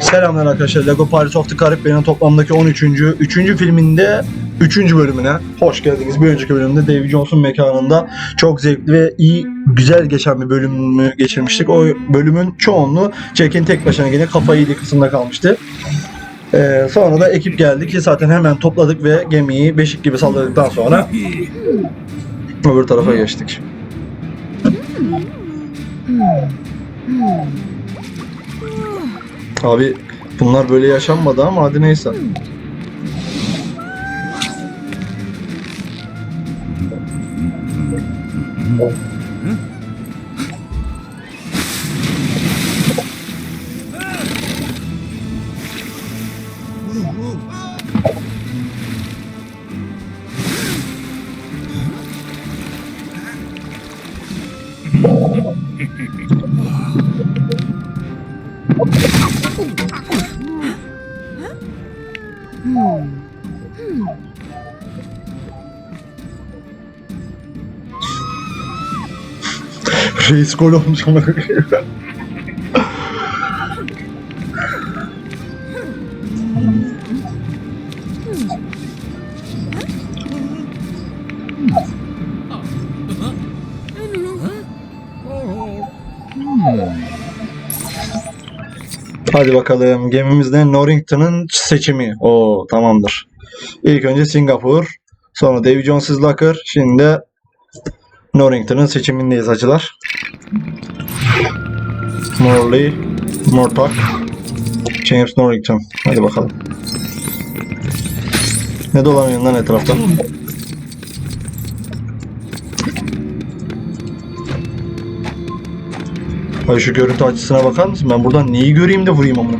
Selamlar arkadaşlar. Lego Pirates of the Caribbean'ın toplamdaki 13. 3. filminde 3. bölümüne hoş geldiniz. Bir önceki bölümde Davy Jones'un mekanında çok zevkli ve iyi, güzel geçen bir bölümü geçirmiştik. O bölümün çoğunluğu Jack'in tek başına yine kafayı yediği kısımda kalmıştı. Ee, sonra da ekip geldi ki zaten hemen topladık ve gemiyi beşik gibi salladıktan sonra öbür tarafa geçtik. Abi bunlar böyle yaşanmadı ama hadi neyse. Reis gol olmuş ama. Hadi bakalım gemimizde Norrington'ın seçimi. O tamamdır. İlk önce Singapur, sonra Davy Jones's Locker, şimdi de Norrington'ın seçimindeyiz hacılar. Morley, Mortak, James Norrington. Hadi bakalım. Ne dolanıyorsun lan etrafta? Ay şu görüntü açısına bakar mısın? Ben buradan neyi göreyim de vurayım ama.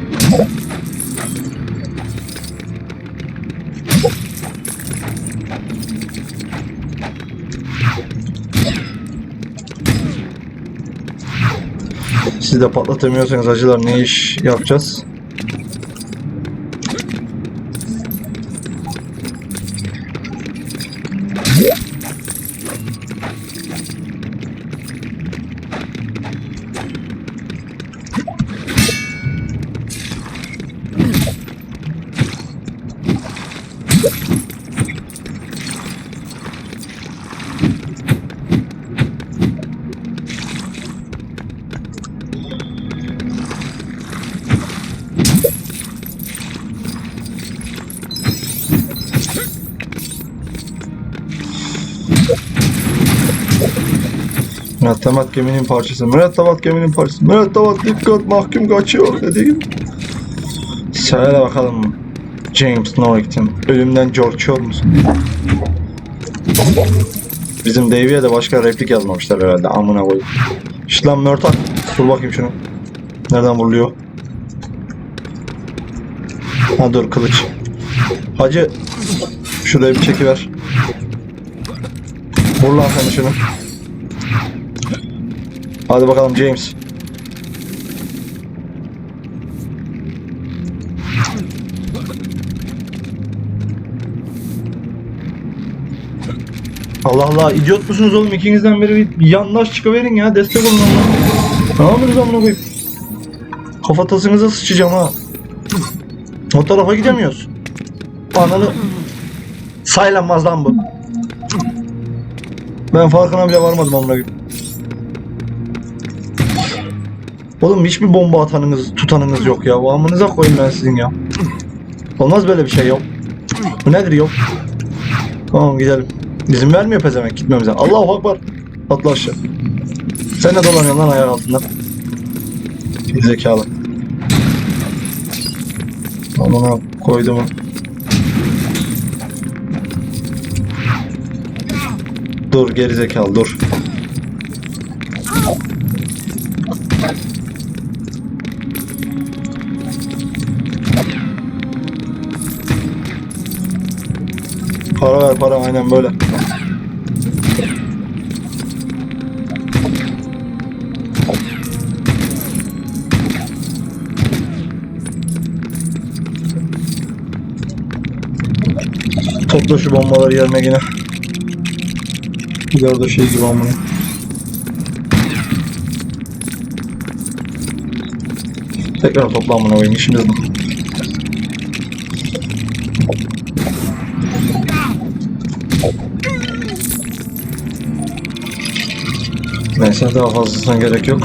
Siz de patlatamıyorsanız acılar ne iş yapacağız? Mürettebat geminin parçası. Mürettebat geminin parçası. Mürettebat dikkat mahkum kaçıyor dediğim. Söyle bakalım. James Norrington. Ölümden korkuyor musun? Bizim Davy'e de başka replik yazmamışlar herhalde. Amına koyayım. İşte lan Mörtak. Dur bakayım şunu. Nereden vuruluyor? Ha dur kılıç. Hacı. Şuraya bir çekiver. Vur lan sen şunu. Hadi bakalım James. Allah Allah idiot musunuz oğlum ikinizden biri bir yandaş çıkıverin ya destek olun lan. Ne yapıyorsunuz amına koyayım? Kafatasınıza sıçacağım ha. O tarafa gidemiyoruz. Ananı saylanmaz lan bu. Ben farkına bile varmadım amına koyayım. Oğlum hiçbir bomba atanınız, tutanınız yok ya. Amınıza koyayım ben sizin ya. Olmaz böyle bir şey yok. Bu nedir yok? Tamam gidelim. İzin vermiyor pezevenk gitmemize. Allahu Akbar. Atla aşağı. Sen ne dolanıyorsun lan ayak altında? Zekalı. Amına koydum. Dur geri zekalı dur. Para ver para aynen böyle. Topla şu bombaları yerine yine. Orada şey gibi amına. Tekrar topla amına koyayım işimiz bu. Neyse daha fazlasına gerek yok.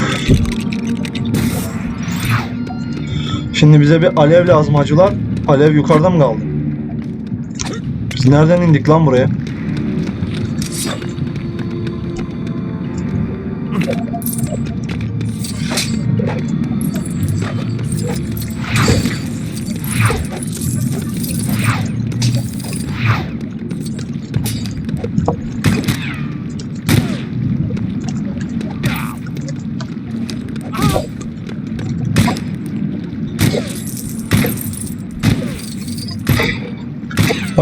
Şimdi bize bir alev lazım hacılar. Alev yukarıda mı kaldı? Biz nereden indik lan buraya?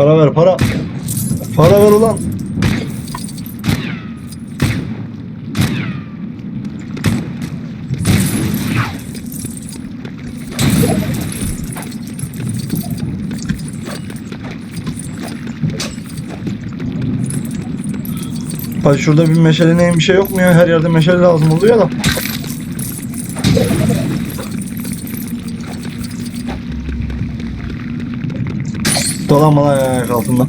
Para ver para. Para ver ulan. Bak şurada bir meşale neyin bir şey yok mu ya? Her yerde meşale lazım oluyor da. Dolanma lan ayak altında.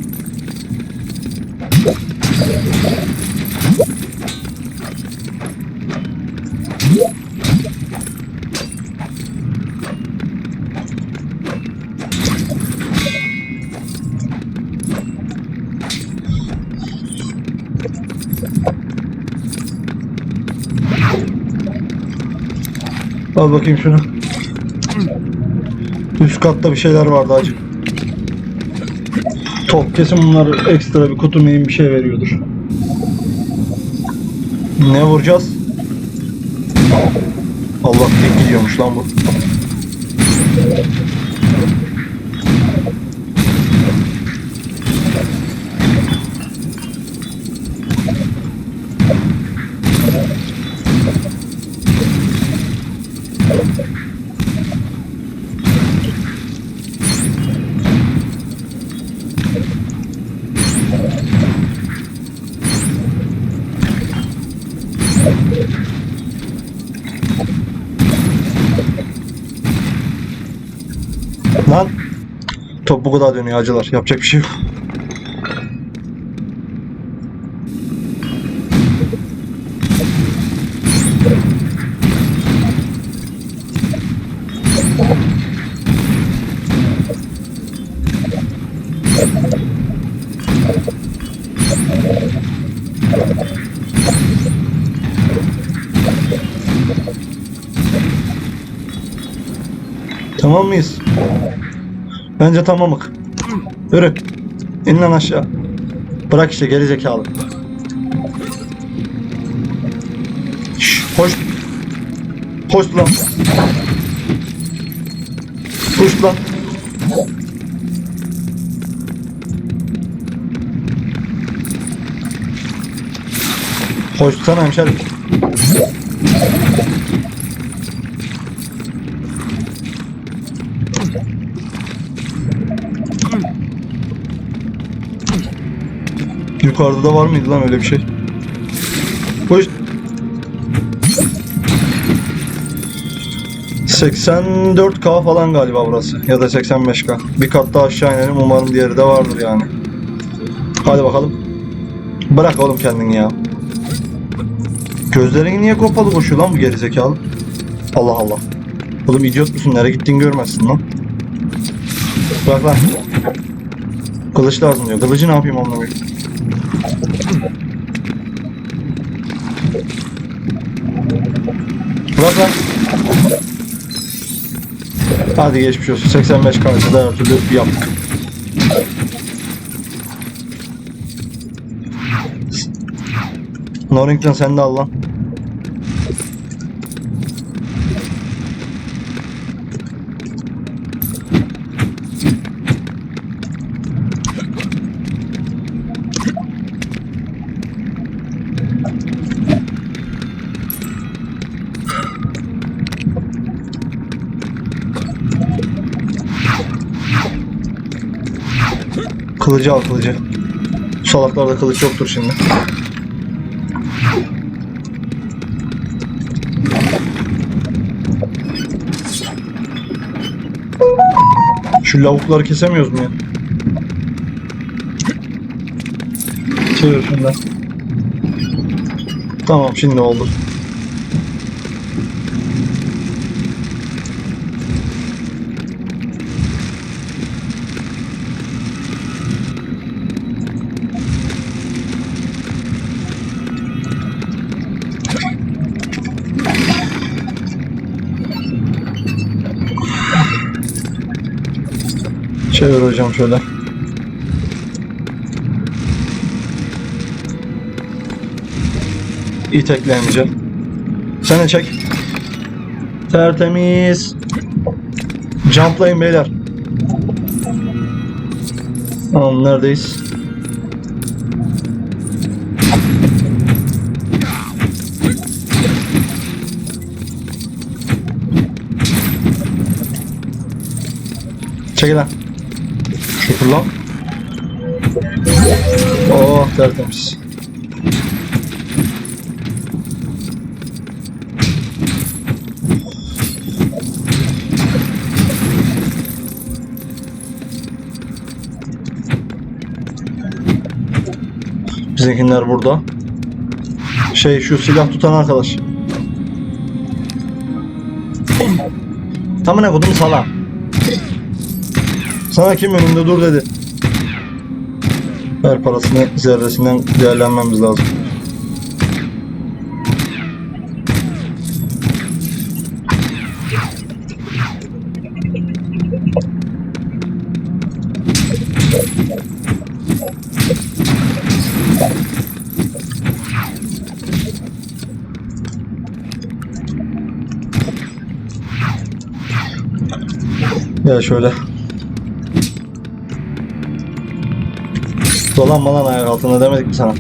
Al bakayım şunu. Üst katta bir şeyler vardı acı. Top kesin bunlar ekstra bir kutu mühim bir şey veriyordur. Ne vuracağız? Allah tek gidiyormuş lan bu. Lan top bu kadar dönüyor acılar. Yapacak bir şey yok. Tamam mıyız? Bence tamamık. Yürü. İn lan aşağı. Bırak işte geri zekalı. Şş, hoş. Hoş lan. Hoş lan. Hoş sana hemşerim. Yukarıda da var mıydı lan öyle bir şey? Hoş. 84K falan galiba burası. Ya da 85K. Bir kat daha aşağı inelim. Umarım diğeri de vardır yani. Hadi bakalım. Bırak oğlum kendini ya. Gözlerin niye kapalı koşuyor lan bu gerizekalı? Allah Allah. Oğlum idiot musun? Nereye gittiğini görmezsin lan. Bırak lan. Kılıç lazım diyor. Kılıcı ne yapayım onunla lan. Hadi geçmiş olsun. 85 karşıda her türlü yaptık. Norrington sen de al lan. Kılıcı al kılıcı. Salaklarda kılıç yoktur şimdi. Şu lavukları kesemiyoruz mu ya? Çevir şundan. Tamam şimdi oldu. Çevir hocam şöyle. İtekleyemeyeceğim. Sen de çek. Tertemiz. Jumplayın beyler. Tamam neredeyiz? Çekil lan. Lan. Oh tertemiz. Bizimkiler burada. Şey şu silah tutan arkadaş. Tamam ne kodum sala. Sana kim önünde dur dedi. Her parasını zerresinden değerlenmemiz lazım. Gel şöyle. Dolanma lan ayak altına demedik mi sana?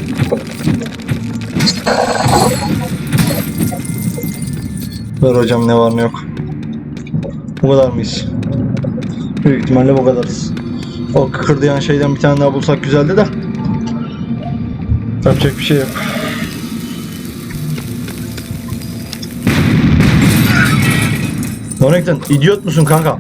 Ver hocam ne var ne yok. Bu kadar mıyız? Büyük ihtimalle bu kadarız. O kıkırdayan şeyden bir tane daha bulsak güzeldi de. Yapacak bir şey yok. Donington, idiot musun kanka?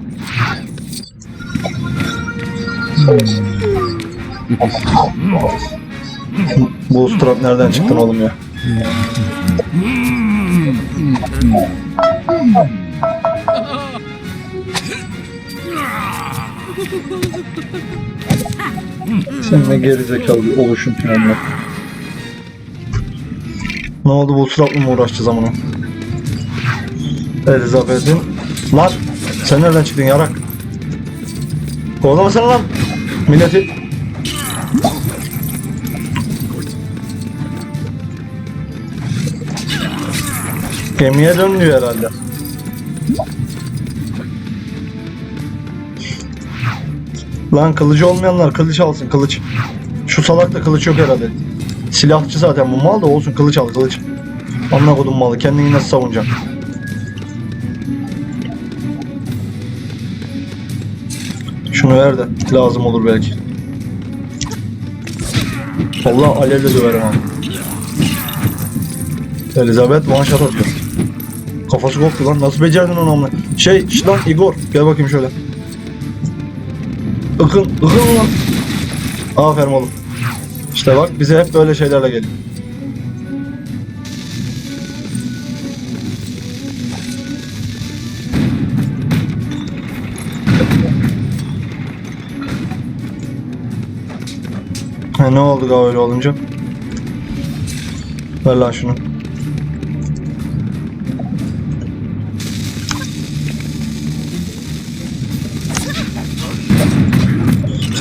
Bu strap nereden çıktın oğlum ya? Sen ne gerizekalı bir oluşum planla. Ne oldu bu strapla mı uğraşacağız amına? Elizabeth'in... Lan! Sen nereden çıktın yarak? Kovalamasana lan! Milleti! Gemiye dönmüyor herhalde. Lan kılıcı olmayanlar kılıç alsın kılıç. Şu salakta kılıç yok herhalde. Silahçı zaten bu mal da olsun kılıç al kılıç. Amına kodum malı kendini nasıl savunacaksın? Şunu ver de lazım olur belki. Allah alevle döverim ha. Elizabeth one shot atıyor. Kafası koptu lan. Nasıl becerdin onu amına? Şey, şş lan Igor. Gel bakayım şöyle. Ikın, ıkın lan. Aferin oğlum. İşte bak bize hep böyle şeylerle geliyor. Ha, ne oldu ga öyle olunca? Ver lan şunu.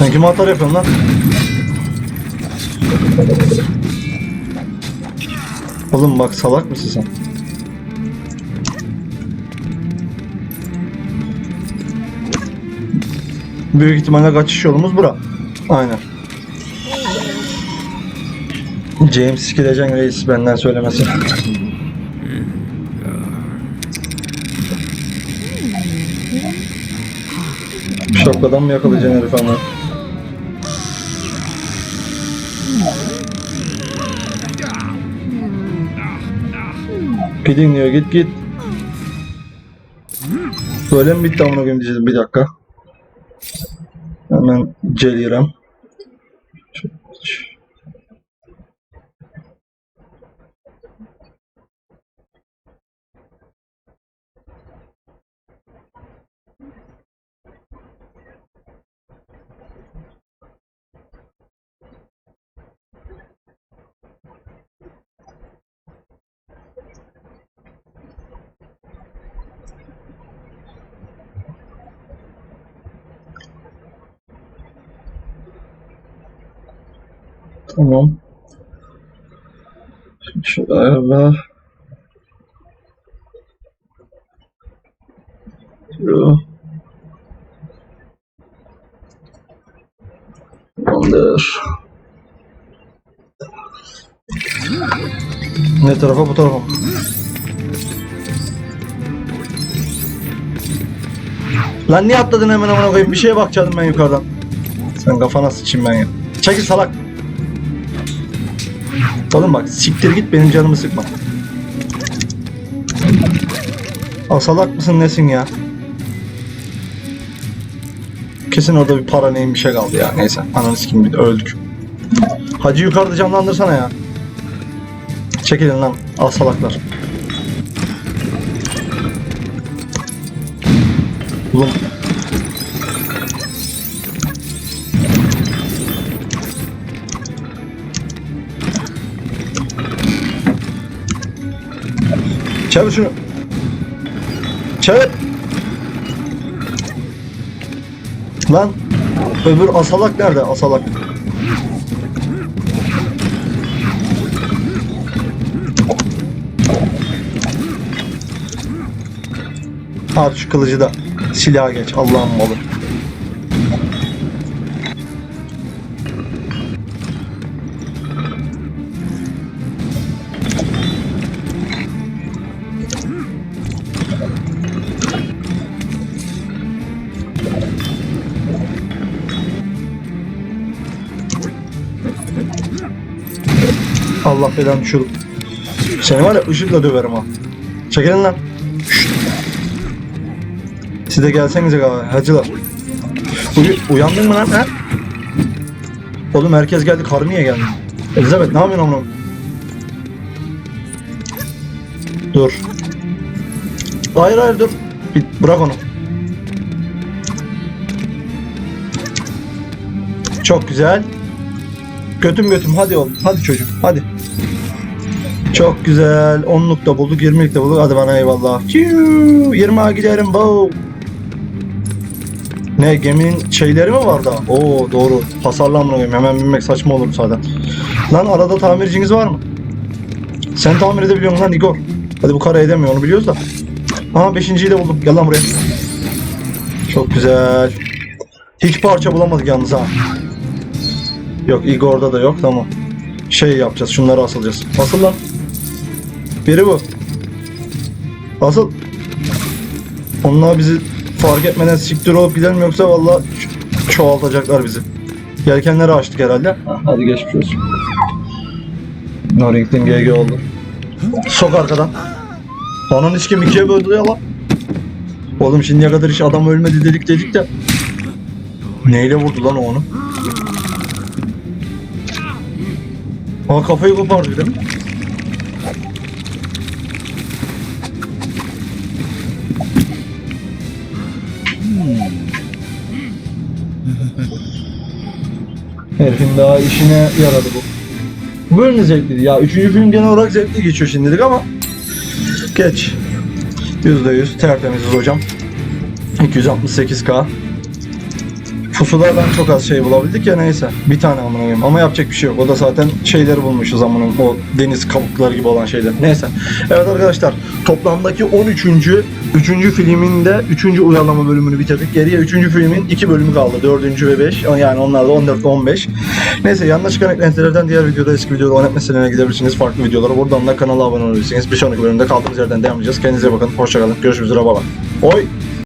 Sen kime atar yapıyorsun lan? Oğlum bak salak mısın sen? Büyük ihtimalle kaçış yolumuz bura. Aynen. James sikileceksin reis benden söylemesi. Şapkadan mı yakalayacaksın herif ama? Gidin diyor git git. Böyle mi bitti amına koyayım bir dakika. Hemen geliyorum. Tamam. Şimdi şu araba. Şu. Tamamdır. Ne tarafa bu tarafa? Lan niye atladın hemen amına koyayım? Bir şeye bakacaktım ben yukarıdan. Sen kafana sıçayım ben ya. Çekil salak. Oğlum bak siktir git benim canımı sıkma. Aa, salak mısın nesin ya? Kesin orada bir para neyim bir şey kaldı ya. Neyse ananı sikeyim bir öldük. Hacı yukarıda canlandırsana ya. Çekilin lan al salaklar. Oğlum Çevir şunu. Çevir. Lan öbür asalak nerede? Asalak. Abi şu kılıcı da silaha geç. Allah'ım malı. Allah belanı düşürdüm. Seni var ya ışıkla döverim ha. Çekilin lan. Şşt. Siz de gelsenize galiba hacılar. Uyu, uyandın mı lan ha? Oğlum herkes geldi karı niye geldi? Elizabeth ne yapıyorsun amına? Dur. Hayır hayır dur. Bir, bırak onu. Çok güzel. Götüm götüm hadi oğlum. Hadi çocuğum hadi. Çok güzel. 10'luk da bulduk, 20'lik de bulduk. Hadi bana eyvallah. Çiu, 20'a giderim bu. Ne geminin şeyleri mi var da? Oo doğru. Hasarlanma koyayım. Hemen binmek saçma olur zaten. Lan arada tamirciniz var mı? Sen tamir edebiliyor musun lan Igor? Hadi bu kara edemiyor onu biliyoruz da. Aha beşinciyi de buldum. Gel lan buraya. Çok güzel. Hiç parça bulamadık yalnız ha. Yok Igor'da da yok tamam. Şey yapacağız şunları asılacağız. Asıl lan. Biri bu. Asıl. Onlar bizi fark etmeden siktir olup gidelim yoksa valla çoğaltacaklar bizi. Yelkenleri açtık herhalde. Ha, Hadi geçmiş olsun. Norrington GG oldu. Sok arkadan. Ananı sikim ikiye böldü ya lan. Oğlum şimdiye kadar hiç adam ölmedi dedik dedik de. Neyle vurdu lan o onu? Aa kafayı kopardı bir de. Herifin daha işine yaradı bu. Bu bölüm de zevkliydi ya. Üçüncü film genel olarak zevkli geçiyor şimdilik ama geç. %100 tertemiziz hocam. 268k. Pusulardan çok az şey bulabildik ya neyse. Bir tane amına koyayım ama yapacak bir şey yok. O da zaten şeyleri bulmuşuz amının o deniz kabukları gibi olan şeyler. Neyse. Evet arkadaşlar toplamdaki 13. 3. filmin de 3. uyarlama bölümünü bitirdik. Geriye 3. filmin 2 bölümü kaldı. 4. ve 5. Yani onlar da 14 ve 15. Neyse yanına çıkan eklentilerden diğer videoda eski videoda oynat meselelerine gidebilirsiniz. Farklı videolara. Buradan da kanala abone olabilirsiniz. Bir sonraki bölümde kaldığımız yerden devam edeceğiz. Kendinize bakın. Hoşçakalın. Görüşmek üzere. Bye. Oy.